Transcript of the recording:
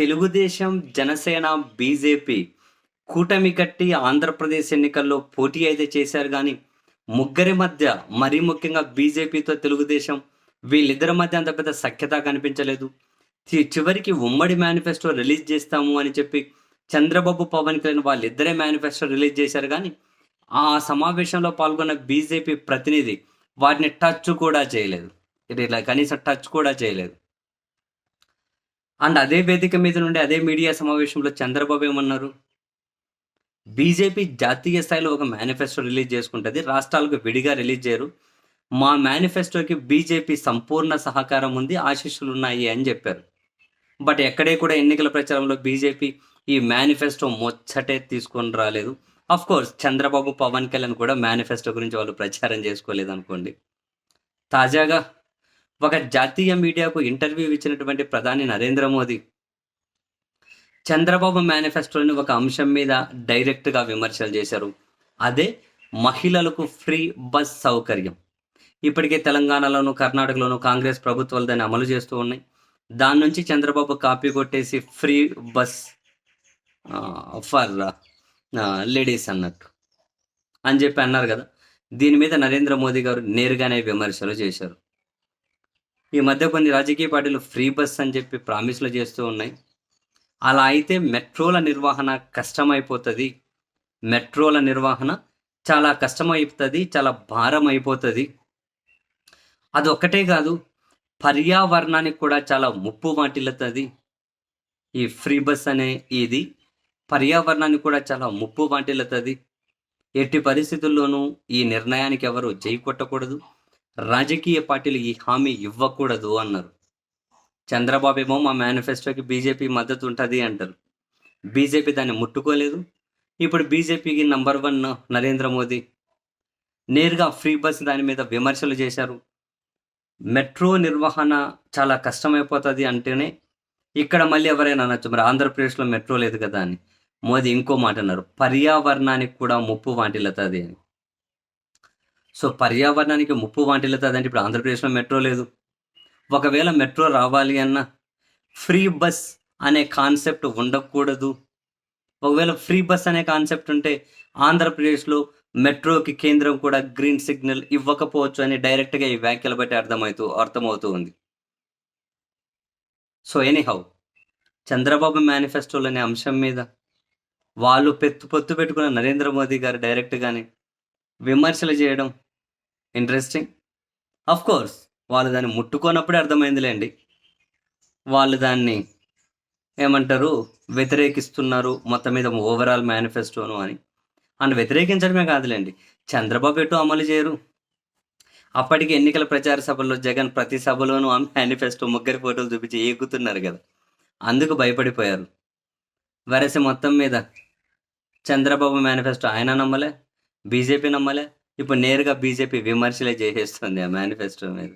Telugu Desam Janasena BJP కూటమి కట్టి ఆంధ్రప్రదేశ్ ఎన్నికల్లో పోటీ అయితే చేశారు కానీ ముగ్గురి మధ్య మరీ ముఖ్యంగా బీజేపీతో తెలుగుదేశం వీళ్ళిద్దరి మధ్య అంత పెద్ద సఖ్యత కనిపించలేదు. చివరికి ఉమ్మడి మేనిఫెస్టో రిలీజ్ చేస్తాము అని చెప్పి చంద్రబాబు పవన్ కళ్యాణ్ వాళ్ళిద్దరే మేనిఫెస్టో రిలీజ్ చేశారు కానీ ఆ సమావేశంలో పాల్గొన్న బీజేపీ ప్రతినిధి వాటిని టచ్ కూడా చేయలేదు. ఇట్లా కనీసం టచ్ కూడా చేయలేదు. అండ్ అదే వేదిక మీద నుండి అదే మీడియా సమావేశంలో చంద్రబాబు ఏమన్నారు? బీజేపీ జాతీయ స్థాయిలో ఒక మేనిఫెస్టో రిలీజ్ చేసుకుంటుంది రాష్ట్రాలకు విడిగా రిలీజ్ చేయరు. మా మేనిఫెస్టోకి బీజేపీ సంపూర్ణ సహకారం ఉంది ఆశీస్సులు ఉన్నాయి అని చెప్పారు. బట్ ఎక్కడే కూడా ఎన్నికల ప్రచారంలో బీజేపీ ఈ మేనిఫెస్టో ముచ్చటే తీసుకొని రాలేదు. అఫ్ కోర్స్ చంద్రబాబు పవన్ కళ్యాణ్ కూడా మేనిఫెస్టో గురించి వాళ్ళు ప్రచారం చేసుకోలేదు అనుకోండి. తాజాగా ఒక జాతీయ మీడియాకు ఇంటర్వ్యూ ఇచ్చినటువంటి ప్రధాని నరేంద్ర మోదీ చంద్రబాబు మేనిఫెస్టోని ఒక అంశం మీద డైరెక్ట్గా విమర్శలు చేశారు. అదే మహిళలకు ఫ్రీ బస్ సౌకర్యం. ఇప్పటికే తెలంగాణలోను కర్ణాటకలోను కాంగ్రెస్ ప్రభుత్వాలు దాన్ని అమలు చేస్తూ ఉన్నాయి. దాని నుంచి చంద్రబాబు కాపీ కొట్టేసి ఫ్రీ బస్ ఫర్ లేడీస్ అన్నట్టు అని చెప్పి అన్నారు కదా. దీని మీద నరేంద్ర మోదీ గారు నేరుగానే విమర్శలు చేశారు. ఈ మధ్య కొన్ని రాజకీయ పార్టీలు ఫ్రీ బస్ అని చెప్పి ప్రామిస్లు చేస్తూ ఉన్నాయి. అలా అయితే మెట్రోల నిర్వహణ కష్టమైపోతుంది. మెట్రోల నిర్వహణ చాలా కష్టమైపోతుంది చాలా భారం అయిపోతుంది అది ఒక్కటే కాదు పర్యావరణానికి కూడా చాలా ముప్పు వాటిల్లుతుంది. ఈ ఫ్రీ బస్ అనే ఇది పర్యావరణానికి కూడా చాలా ముప్పు వాటిల్లుతుంది. ఎట్టి పరిస్థితుల్లోనూ ఈ నిర్ణయానికి ఎవరు జై కొట్టకూడదు. రాజకీయ పార్టీలు ఈ హామీ ఇవ్వకూడదు అన్నారు. చంద్రబాబు ఏమో మా మేనిఫెస్టోకి బీజేపీ మద్దతు ఉంటుంది అంటారు. బీజేపీ దాన్ని ముట్టుకోలేదు. ఇప్పుడు బీజేపీకి నంబర్ వన్ నరేంద్ర మోదీ. నేరుగా ఫ్రీ బస్ దాని మీద విమర్శలు చేశారు. మెట్రో నిర్వహణ చాలా కష్టమైపోతుంది అంటేనే ఇక్కడ మళ్ళీ ఎవరైనా అనొచ్చు. మరి ఆంధ్రప్రదేశ్లో మెట్రో లేదు కదా అని. మోదీ ఇంకో మాట అన్నారు. పర్యావరణానికి కూడా ముప్పు వాటిల్లుతుంది అని. సో పర్యావరణానికి ముప్పు వాటిల్లుతుంది అంటే ఇప్పుడు ఆంధ్రప్రదేశ్లో మెట్రో లేదు. ఒకవేళ మెట్రో రావాలి అన్న ఫ్రీ బస్ అనే కాన్సెప్ట్ ఉండకూడదు. ఒకవేళ ఫ్రీ బస్ అనే కాన్సెప్ట్ ఉంటే ఆంధ్రప్రదేశ్లో మెట్రోకి కేంద్రం కూడా గ్రీన్ సిగ్నల్ ఇవ్వకపోవచ్చు అని డైరెక్ట్గా ఈ వ్యాఖ్యలు బట్టి అర్థమవుతూ అర్థమవుతూ ఉంది సో ఎనీహౌ చంద్రబాబు మేనిఫెస్టోలోని అంశం మీద వాళ్ళు పెత్తు పొత్తు పెట్టుకున్న నరేంద్ర మోదీ గారు డైరెక్ట్గానే విమర్శలు చేయడం. ఇంట్రెస్టింగ్ అఫ్ కోర్స్ వాళ్ళు దాన్ని ముట్టుకోనప్పుడే అర్థమైందిలేండి. వాళ్ళు దాన్ని ఏమంటారు? వ్యతిరేకిస్తున్నారు మొత్తం మీద ఓవరాల్ మేనిఫెస్టోను అని. అండ్ వ్యతిరేకించడమే కాదులేండి. చంద్రబాబు ఎటు అమలు చేయరు. అప్పటికి ఎన్నికల ప్రచార సభల్లో జగన్ ప్రతి సభలోనూ ఆ మేనిఫెస్టో ముగ్గురి ఫోటోలు చూపించి ఏగుతున్నారు కదా. అందుకు భయపడిపోయారు. వరస మొత్తం మీద చంద్రబాబు మేనిఫెస్టో ఆయన నమ్మలే? బీజేపీ నమ్మలే? ఇప్పుడు నేరుగా బీజేపీ విమర్శలే చేసేస్తుంది ఆ మేనిఫెస్టో మీద.